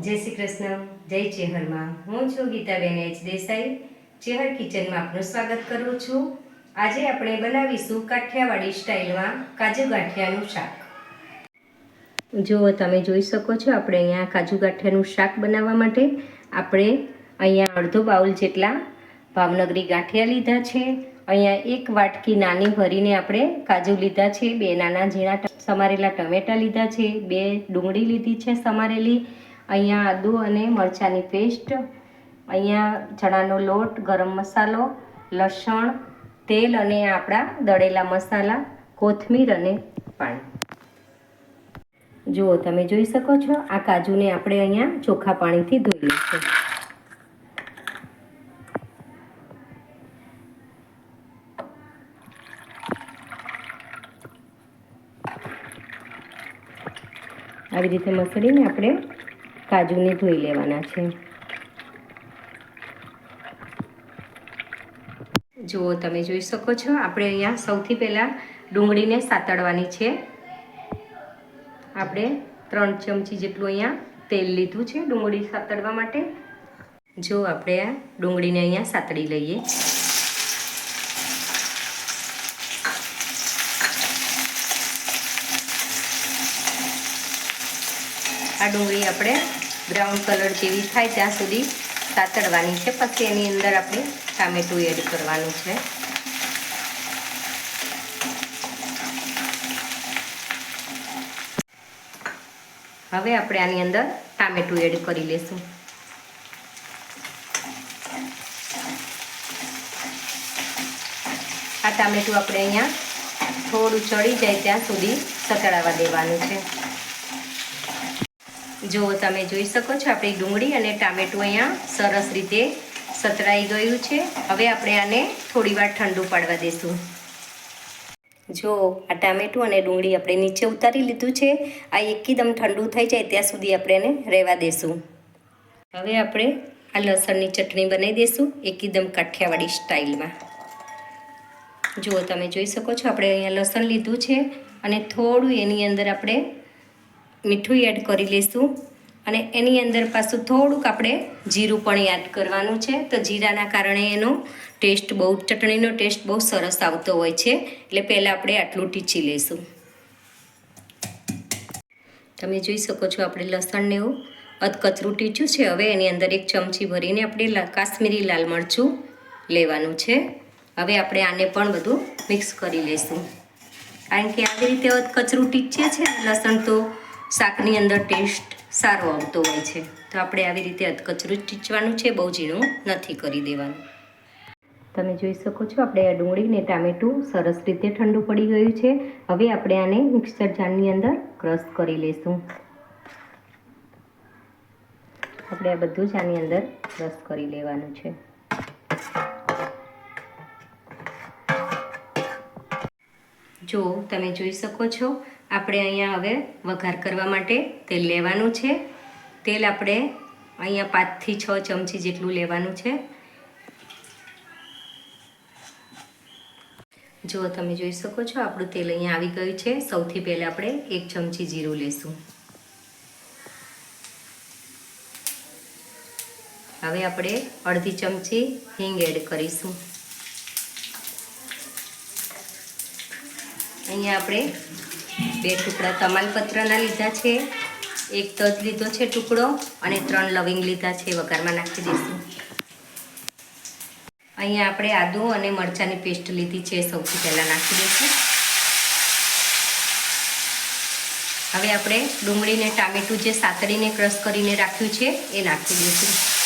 જય શ્રી કૃષ્ણ, જય ચેહરમાં. હું છું ગીતાબેન એચ દેસાઈ. ચેહર કિચનમાં આપનું સ્વાગત કરું છું. આજે આપણે બનાવીશું કાઠિયાવાડી સ્ટાઇલમાં કાજુ ગાંઠિયાનું શાક. જો તમે જોઈ શકો છો, આપણે અહીંયા કાજુ ગાંઠિયાનું શાક બનાવવા માટે આપણે અહીંયા અડધો બાઉલ જેટલા ભાવનગરી ગાંઠિયા લીધા છે. અહીંયા એક વાટકી નાની ભરીને આપણે કાજુ લીધા છે, બે નાના ઝીણા સમારેલા ટમેટા લીધા છે, બે ડુંગળી લીધી છે સમારેલી. અહીંયા આદુ અને મરચાંની પેસ્ટ, અહીંયા ચણાનો લોટ, ગરમ મસાલો, લસણ, તેલ અને આપણા દળેલા મસાલા, કોથમીર અને પાણી. જુઓ, તમે જોઈ શકો છો, આ કાજુને આપણે અહીંયા ચોખ્ખા પાણીથી ધોઈ લઈશું આવી રીતે મસળીને આપણે કાજુને ધોઈ લેવાના છે. જુઓ તમે જોઈ શકો છો, આપણે અહીંયા સૌથી પહેલાં ડુંગળીને સાતડવાની છે. આપણે ત્રણ ચમચી જેટલું અહીંયા તેલ લીધું છે ડુંગળી સાતડવા માટે. જો આપણે આ ડુંગળીને અહીંયા સાતળી લઈએ. આ ડુંગળી આપણે બ્રાઉન કલર જેવી થાય ત્યાં સુધી સાતડવાની છે. પછી એની અંદર આપણે ટામેટું એડ કરવાનું છે. હવે આપણે આની અંદર ટામેટું એડ કરી લેશું. આ ટામેટું આપણે અહીંયા થોડું ચડી જાય ત્યાં સુધી સતળાવા દેવાનું છે. જો તમે જોઈ શકો છો, આપણી ડુંગળી અને ટામેટું અહીંયા સરસ રીતે સતરાઈ ગયું છે. હવે આપણે આને થોડી વાર ઠંડુ પાડવા દઈશું જો, આ ટામેટું અને ડુંગળી આપણે નીચે ઉતારી લીધું છે. આ એકદમ ઠંડુ થઈ જાય ત્યાં સુધી આપણે એને રહેવા દેશું. હવે આપણે આ લસણની ચટણી બનાવી દઈશું એકદમ કાઠિયાવાડી સ્ટાઇલમાં. જુઓ તમે જોઈ શકો છો, આપણે અહીંયા લસણ લીધું છે અને થોડું એની અંદર આપણે મીઠું એડ કરી લઈશું અને એની અંદર પાછું થોડુંક આપણે જીરું પણ એડ કરવાનું છે. તો જીરાના કારણે એનો ટેસ્ટ બહુ ચટણીનો ટેસ્ટ બહુ સરસ આવતો હોય છે. એટલે પહેલાં આપણે આટલું ટીચી લઈશું. તમે જોઈ શકો છો આપણે લસણને એવું અધકચરું ટીચ્યું છે. હવે એની અંદર એક ચમચી ભરીને આપણે કાશ્મીરી લાલ મરચું લેવાનું છે. હવે આપણે આને પણ બધું મિક્સ કરી લઈશું. કારણ કે આવી રીતે કચરું ટીચીએ છે લસણ, તો શાકની અંદર ટેસ્ટ સારો આવતો હોય છે. તો આપણે આવી રીતે અધકચરું જ ટીચવાનું છે. બહુ ઝીણું નથી કરી દેવાનું. તમે જોઈ શકો છો, આપણે આ ડુંગળી ને ટામેટું સરસ રીતે ઠંડુ પડી ગયું છે. હવે આપણે આને મિક્સર જારની અંદર ક્રશ કરી લઈશું આપણે આ બધું જ આની અંદર ક્રશ કરી લેવાનું છે. જો તમે જોઈ શકો છો આપણે અહીંયા હવે વઘાર કરવા માટે તેલ લેવાનું છે. તેલ આપણે અહીંયા પાંચથી છ ચમચી જેટલું લેવાનું છે. જો તમે જોઈ શકો છો, આપણું તેલ અહીંયા આવી ગયું છે. સૌથી પહેલાં આપણે એક ચમચી જીરું લેશું. હવે આપણે અડધી ચમચી હિંગ એડ કરીશું. અહીંયા આપણે બે ટુકડા તમાલપત્રના લીધા છે. એક તજ લીધો છે ટુકડો અને ત્રણ લવિંગ લીધા છે. વઘારમાં નાખી દઈશું. અહીંયા આપણે આદુ અને મરચાંની પેસ્ટ લીધી છે. સૌથી પહેલાં નાખી દઈશું. હવે આપણે ડુંગળીને ટામેટું જે સાતળીને ક્રશ કરીને રાખ્યું છે, એ નાખી દઈશું.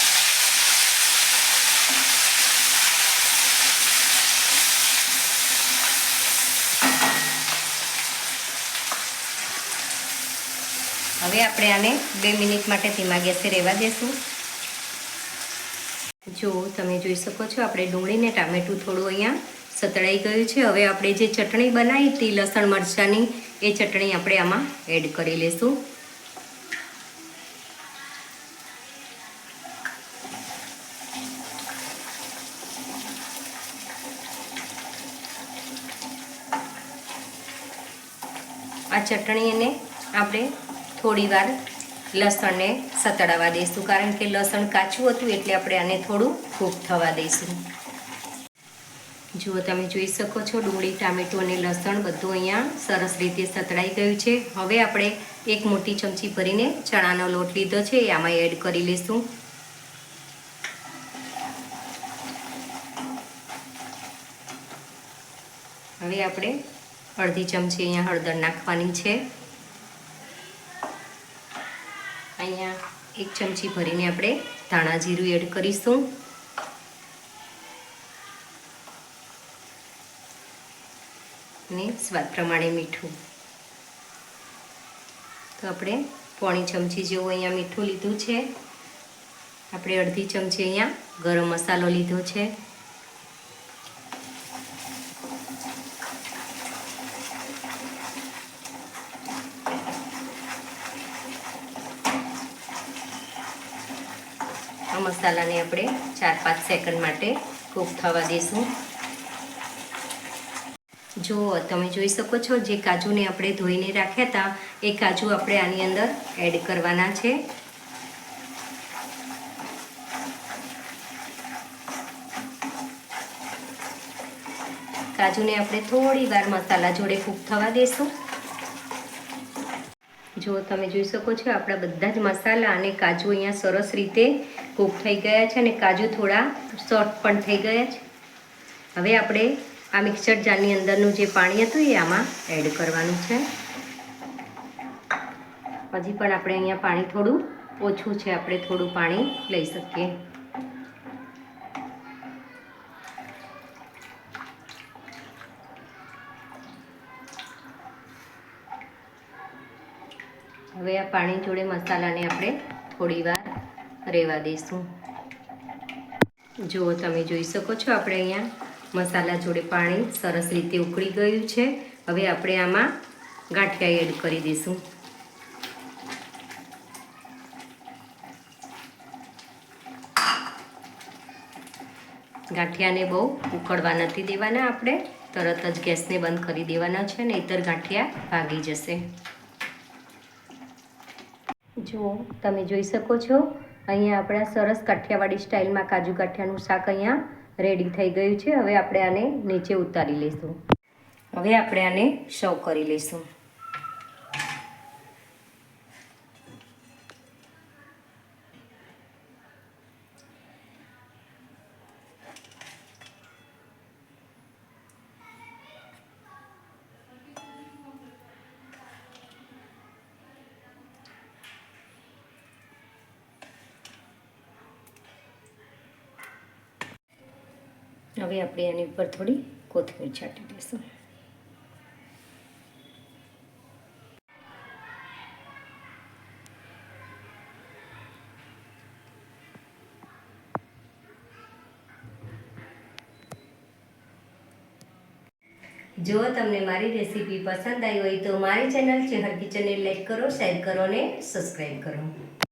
હવે આપણે આને બે મિનિટ માટે ધીમા ગેસે રહેવા દેશું. જો તમે જોઈ શકો છો, આપણે ડુંગળીને ટામેટું થોડું અહીંયા સતળાઈ ગયું છે. હવે આપણે જે ચટણી બનાવી હતી, લસણ મરચાંની, એ ચટણી આપણે આમાં એડ કરી લઈશું આ ચટણીને આપણે થોડી વાર લસણને સતડાવા દઈશું, કારણ કે લસણ કાચું હતું એટલે આપણે આને થોડું કૂક થવા દઈશું. જુઓ, તમે જોઈ શકો છો, ડુંગળી, ટામેટું અને લસણ બધું અહીંયા સરસ રીતે સતળાઈ ગયું છે. હવે આપણે એક મોટી ચમચી ભરીને ચણાનો લોટ લીધો છે, એ આમાં એડ કરી લઈશું હવે આપણે અડધી ચમચી અહીંયા હળદર નાખવાની છે અહીંયા એક ચમચી ભરીને આપણે ધાણા જીરું એડ કરીશું. અને સ્વાદ પ્રમાણે મીઠું. તો આપણે પોણી ચમચી જેવું અહીંયા મીઠું લીધું છે. આપણે અડધી ચમચી અહીંયા ગરમ મસાલો લીધો છે. મસાલાને આપણે ચાર પાંચ સેકન્ડ માટે કૂક થવા દઈશું. જો તમે જોઈ શકો છો, જે કાજુને આપણે ધોઈને રાખ્યા હતા, એ કાજુ આપણે આની અંદર એડ કરવાના છે. કાજુને આપણે થોડી વાર મસાલા જોડે કૂક થવા દઈશું. જો તમે જોઈ શકો છો, આપણા બધા જ મસાલા અને કાજુ અહીંયા સરસ રીતે કૂક થઈ ગયા છે અને કાજુ થોડા સોફ્ટ પણ થઈ ગયા છે. હવે આપણે આ મિક્સર જારની અંદરનું જે પાણી હતું એ આમાં એડ કરવાનું છે. હજી પણ આપણે અહીંયા પાણી થોડું ઓછું છે, આપણે થોડું પાણી લઈ શકીએ. હવે આ પાણી જોડે મસાલાને આપણે થોડી રહેવા દઈશું જુઓ તમે જોઈ શકો છો આપણે અહીંયા મસાલા જોડે પાણી સરસ રીતે ઉકળી ગયું છે. હવે આપણે આમાં ગાંઠિયા એડ કરી દઈશું ગાંઠિયાને બહુ ઉકળવા નથી દેવાના આપણે. તરત જ ગેસને બંધ કરી દેવાના છે, નહીતર ગાંઠિયા ભાગી જશે. જુઓ, તમે જોઈ શકો છો અહીંયા આપણા સરસ કાઠિયાવાડી સ્ટાઇલમાં કાજુ કાઠિયાનું શાક અહીંયા રેડી થઈ ગયું છે. હવે આપણે આને નીચે ઉતારી લઈશું. હવે આપણે આને સર્વ કરી લઈશું. હવે આપણે એની ઉપર થોડી કોથમીર છાંટી દઈશું. જો તમને મારી રેસીપી પસંદ આવી હોય તો મારી ચેનલ ચેહર કિચનને લાઈક કરો, શેર કરો અને સબસ્ક્રાઈબ કરો.